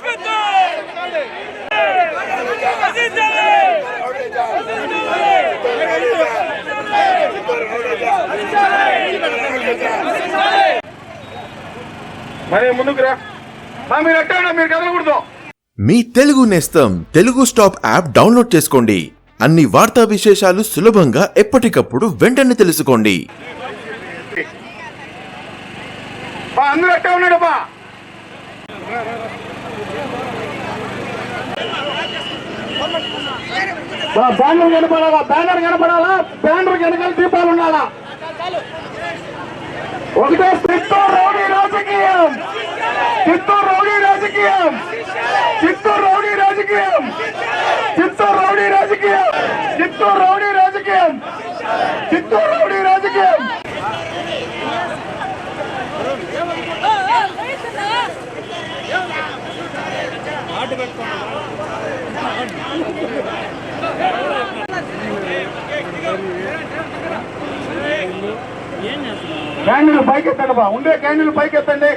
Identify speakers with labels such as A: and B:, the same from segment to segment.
A: Good. మరి ముందుకు రా. మా మీరు ఎట్టా మీరు కదలకూడదు.
B: మీ తెలుగు నేస్తం తెలుగు స్టాప్ యాప్ డౌన్లోడ్ చేసుకోండి. అన్ని వార్తా విశేషాలు సులభంగా ఎప్పటికప్పుడు వెంటనే తెలుసుకోండి.
A: బా అందరూ ఎట్టా ఉన్నాడు బా? బా, బ్యానర్ కనపడాలా? బ్యానర్ కనపడాలా? బ్యానర్ వెనకాల దీపాలు ఉండాలా? ఒకటే చిత్తూరు రౌడీ రాజకీయం. చిత్తూరు రౌడీ రాజకీయం. చిత్తూరు రౌడీ రాజకీయం. చిత్తూరు రౌడీ రాజకీయం. చిత్తూరు రౌడీ రాజకీయం. చిత్తూరు రౌడీ రాజకీయం. క్యాండిల్ పైకి ఎత్తండి బా. ఉండే క్యాండిల్ పైకి ఎత్తండి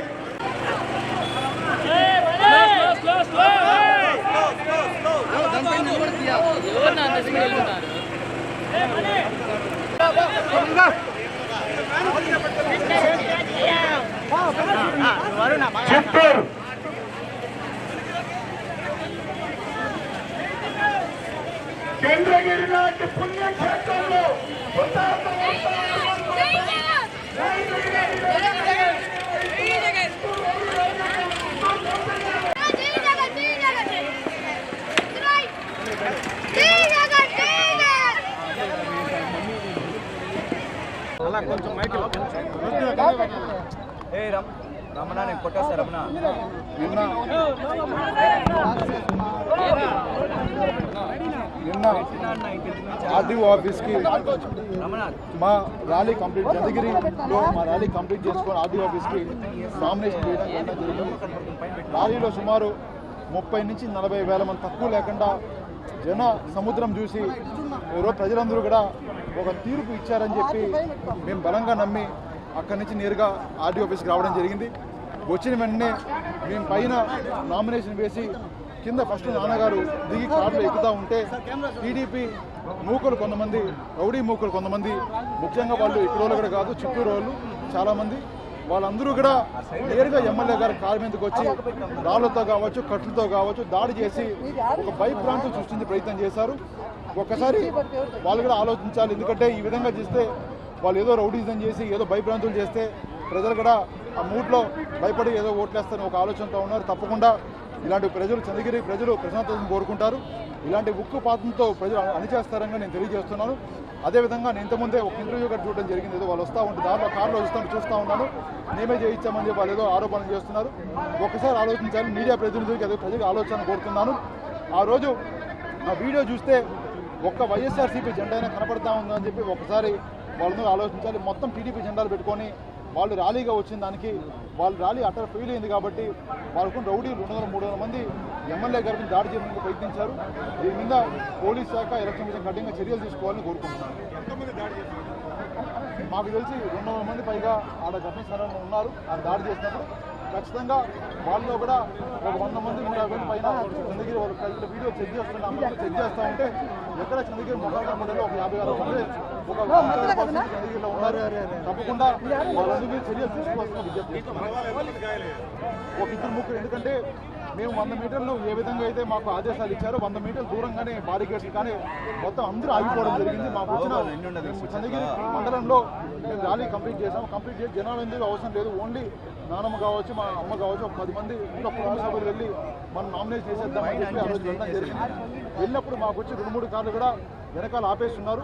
A: చిత్తూరు చంద్రగిరి లాంటి పుణ్యక్షేత్రంలో ఉత్తారణ
C: ఏ రమ్ రమణ నేను కొట్టేస్తా రమణ.
D: నిన్న ఆర్డీఓ ఆఫీస్కి మా ర్యాలీ కంప్లీట్ చంద్రగిరిలో మా ర్యాలీ కంప్లీట్ చేసుకొని ఆర్డీఓ ఆఫీస్కి నామినేషన్ చేయడం జరిగింది. ర్యాలీలో సుమారు ముప్పై నుంచి నలభై వేల మంది తక్కువ లేకుండా జన సముద్రం చూసి ఎవరో ప్రజలందరూ కూడా ఒక తీర్పు ఇచ్చారని చెప్పి మేము బలంగా నమ్మి అక్కడి నుంచి నేరుగా ఆర్డీఓ ఆఫీస్కి రావడం జరిగింది. వచ్చిన వెంటనే మేము పైన నామినేషన్ వేసి కింద ఫస్ట్ నాన్నగారు దిగి కార్లో ఎక్కుతా ఉంటే టీడీపీ మూకలు కొంతమంది రౌడీ మూకలు కొంతమంది. ముఖ్యంగా వాళ్ళు ఇక్కడ వాళ్ళు కూడా కాదు చిత్తూరు వాళ్ళు చాలామంది. వాళ్ళందరూ కూడా నేరుగా ఎమ్మెల్యే గారి కారు మీదకి వచ్చి రాళ్ళతో కావచ్చు కట్లతో కావచ్చు దాడి చేసి ఒక భయభ్రాంతులు సృష్టించే ప్రయత్నం చేశారు. ఒక్కసారి వాళ్ళు కూడా ఆలోచించాలి. ఎందుకంటే ఈ విధంగా చేస్తే వాళ్ళు ఏదో రౌడీజం చేసి ఏదో భయభ్రాంతులు చేస్తే ప్రజలు కూడా ఆ మూడ్లో భయపడి ఏదో ఓట్లేస్తారని ఒక ఆలోచనతో ఉన్నారు. తప్పకుండా ఇలాంటి ప్రజలు చంద్రగిరి ప్రజలు ప్రశాంతతను కోరుకుంటారు. ఇలాంటి ఉక్కు పాతంతో ప్రజలు అణిచేస్తారని నేను తెలియజేస్తున్నాను. అదేవిధంగా నేను ఇంతకుముందే ఒక ఇంటర్వ్యూ కూడా చూడడం జరిగింది. ఏదో వాళ్ళు వస్తూ ఉంటే దాంట్లో కార్లో వస్తాను చూస్తూ ఉన్నాను. మేమే చేయించామని చెప్పి వాళ్ళు ఏదో ఆరోపణలు చేస్తున్నారు. ఒకసారి ఆలోచించాలి. మీడియా ప్రతినిధులకి అదే ప్రజలకు ఆలోచన కోరుతున్నాను. ఆ రోజు ఆ వీడియో చూస్తే ఒక్క వైఎస్ఆర్సీపీ జెండా అయినా కనపడతా ఉందని చెప్పి ఒకసారి వాళ్ళందరూ ఆలోచించాలి. మొత్తం టీడీపీ జెండాలు పెట్టుకొని వాళ్ళు ర్యాలీగా వచ్చిన దానికి వాళ్ళు ర్యాలీ అటర్ ఫెయిల్ అయింది కాబట్టి వాళ్ళకు రౌడీలు రెండు వందల మూడు వందల మంది ఎమ్మెల్యే గారిని దాడి చేయడానికి ప్రయత్నించారు. దీని మీద పోలీస్ శాఖ ఎలక్షన్ మీద కఠినంగా చర్యలు తీసుకోవాలని కోరుకుంటున్నాను మాకు తెలిసి రెండు వందల మంది పైగా ఆడ ఘటన స్థలంలో ఉన్నారు. ఆ దాడి చేసినప్పుడు ఖచ్చితంగా వాళ్ళలో కూడా ఒక వంద మంది నూట యాభై పైన చంద్రగిరి వాళ్ళు వీడియో చెక్ చేస్తున్నాం చెక్ చేస్తా ఉంటే ఎక్కడ చంద్రగిరి మొహాల మండలిలో ఒక యాభై ఆరు మంది ఒక చంద్రగిరిలో ఉన్నారు. తప్పకుండా వాళ్ళందరి మీద చర్యలు తీసుకోవాల్సిన విజ్ఞప్తి. ఒక ఇద్దరు ముగ్గురు ఎందుకంటే మేము వంద మీటర్లు ఏ విధంగా అయితే మాకు ఆదేశాలు ఇచ్చారో వంద మీటర్లు దూరంగానే బారికేడ్స్ కానీ మొత్తం అందరూ ఆగిపోవడం జరిగింది. మాకు వచ్చిన చంద్రగిరి మండలంలో మేము ర్యాలీ కంప్లీట్ చేసాం కంప్లీట్ చేసి జనాలు ఎందుకు అవసరం లేదు? ఓన్లీ నానమ్మ కావచ్చు మా అమ్మ కావచ్చు ఒక పది మంది ఇంకా కుటుంబ సభ్యులు వెళ్ళి మనం నామినేట్ చేసేద్దాం ఆ రోజు వెళ్ళడం జరిగింది. వెళ్ళినప్పుడు మాకు వచ్చి రెండు మూడు కార్లు కూడా వెనకాల ఆపేస్తున్నారు.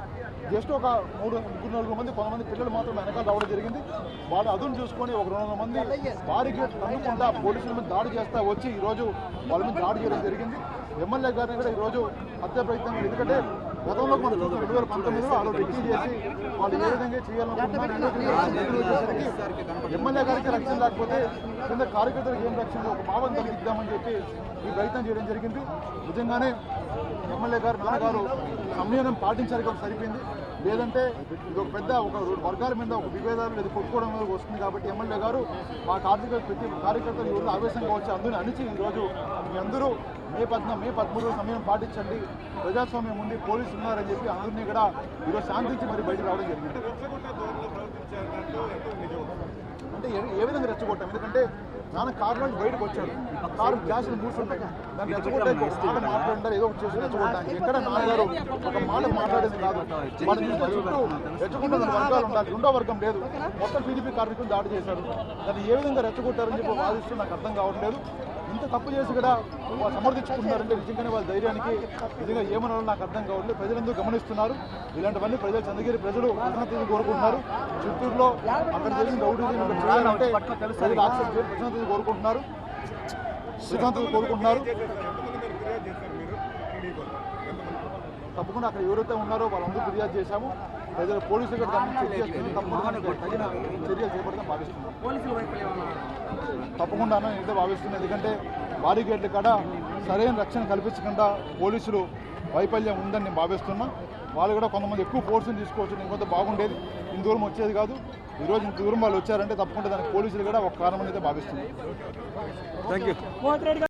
D: జస్ట్ ఒక మూడు ముగ్గురు నాలుగు మంది కొంతమంది పిల్లలు మాత్రం వెనకాల రావడం జరిగింది. వాళ్ళు అదును చూసుకొని ఒక రెండు వందల మంది బారికేడ్ తగ్గకుండా పోలీసుల మీద దాడి చేస్తా వచ్చి ఈరోజు వాళ్ళ మీద దాడి చేయడం జరిగింది. ఎమ్మెల్యే గారిని కూడా ఈరోజు హత్య ప్రయత్నం ఎందుకంటే గతంలో మనం చూసాం రెండు వేల పంతొమ్మిదిలో వాళ్ళు రెక్కీ చేసి వాళ్ళు ఏ విధంగా చేయాలనుకుంటున్నారు ఎమ్మెల్యే గారికి రక్షణ లేకపోతే కింద కార్యకర్తలకు ఏం రక్షణ ఒక భావం కలిగిద్దామని చెప్పి ఈ ప్రయత్నం చేయడం జరిగింది. నిజంగానే ఎమ్మెల్యే గారు నాన్నగారు సంయమనం పాటించాలి కాబట్టి సరిపోయింది. లేదంటే ఇది ఒక పెద్ద ఒక వర్గాల మీద ఒక విభేదాలు లేదా కొట్టుకోవడం వస్తుంది కాబట్టి ఎమ్మెల్యే గారు మా కార్యకర్త ప్రతి కార్యకర్తలు ఈరోజు ఆవేశంగా వచ్చి అందరిని అణిచి ఈరోజు మీ అందరూ మే పద్న మే పదమూడు సమయం పాటించండి. ప్రజాస్వామ్యం ఉంది పోలీసులు ఉన్నారని చెప్పి అందరినీ కూడా ఈరోజు శాంతించి మరి బయటకు రావడం జరిగింది. అంటే ఏ విధంగా రెచ్చగొట్టాం? ఎందుకంటే నాన్న కారు నుంచి బయటకు వచ్చాడు. కారు గ్యాస్లు మూసుంటాయి దాన్ని రెచ్చగొట్టాక ఒక మాట మాట్లాడారు ఏదో ఒకటి చేసి ఎక్కడ నాన్నగారు? ఒక మాట మాట్లాడేది కాదు. వాళ్ళ చూస్తే చుట్టూ రెచ్చగొట్టిన వర్గాలు ఉండాలి. రెండో వర్గం లేదు. మొత్తం టీడీపీ కార్మికులు దాడి చేశారు. దాన్ని ఏ విధంగా రెచ్చగొట్టారని చెప్పి వాదిస్తూ నాకు అర్థం కావట్లేదు. ఇంత తప్పు చేసి కూడా వాళ్ళు సమర్థించుకుంటున్నారంటే నిజంగానే వాళ్ళ ధైర్యానికి నిజంగా ఏమనాలో నాకు అర్థం కావట్లేదు. ప్రజలందరూ గమనిస్తున్నారు? ఇలాంటివన్నీ ప్రజలు చంద్రగిరి ప్రజలు ప్రశాంతతను కోరుకుంటున్నారు. చిత్తూరులో అక్కడ జరిగిన చేయాలంటే ప్రజలు చేసి ప్రశాంతతను కోరుకుంటున్నారు? ప్రశాంతత కోరుకుంటున్నారు? తప్పకుండా అక్కడ ఎవరైతే ఉన్నారో వాళ్ళందరూ ఫిర్యాదు చేశాము. ప్రజలు పోలీసులు తప్పకుండా తగిన చర్యలు చేపడతాం భావిస్తున్నాం. తప్పకుండా నేనైతే భావిస్తున్నాను ఎందుకంటే బారిగేట్ల కాడ సరైన రక్షణ కల్పించకుండా పోలీసులు వైఫల్యం ఉందని నేను భావిస్తున్నా. వాళ్ళు కూడా కొంతమంది ఎక్కువ ఫోర్స్ని తీసుకోవచ్చు. ఇంకొంత బాగుండేది. ఇంత దూరం వచ్చేది కాదు. ఈరోజు ఇంత దూరం వాళ్ళు వచ్చారంటే తప్పకుండా దానికి పోలీసులు కూడా ఒక కారణం
C: థ్యాంక్ యూ